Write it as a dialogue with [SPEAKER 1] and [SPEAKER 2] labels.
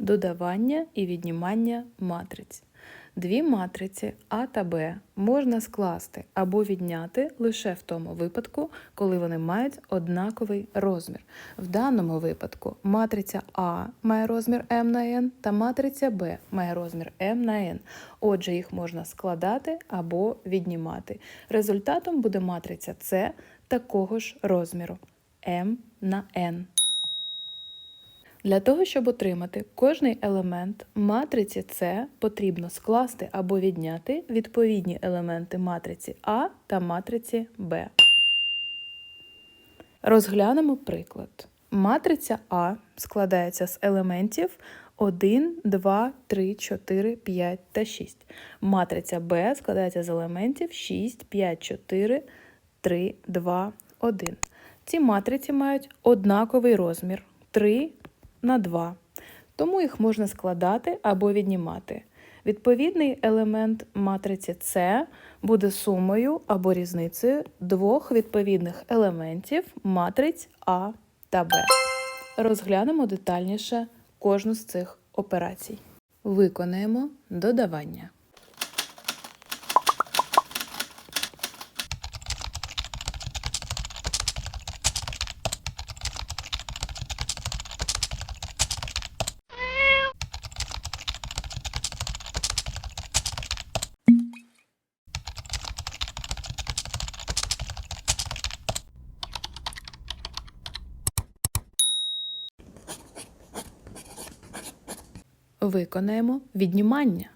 [SPEAKER 1] Додавання і віднімання матриць. Дві матриці А та Б можна скласти або відняти лише в тому випадку, коли вони мають однаковий розмір. В даному випадку матриця А має розмір m на n та матриця Б має розмір m на n. Отже, їх можна складати або віднімати. Результатом буде матриця С такого ж розміру m на n. Для того, щоб отримати кожний елемент матриці С, потрібно скласти або відняти відповідні елементи матриці А та матриці Б. Розглянемо приклад. Матриця А складається з елементів 1, 2, 3, 4, 5 та 6. Матриця Б складається з елементів 6, 5, 4, 3, 2, 1. Ці матриці мають однаковий розмір 3 на 2, тому їх можна складати або віднімати. Відповідний елемент матриці С буде сумою або різницею двох відповідних елементів матриць А та Б. Розглянемо детальніше кожну з цих операцій. Виконаємо додавання. Виконаємо віднімання.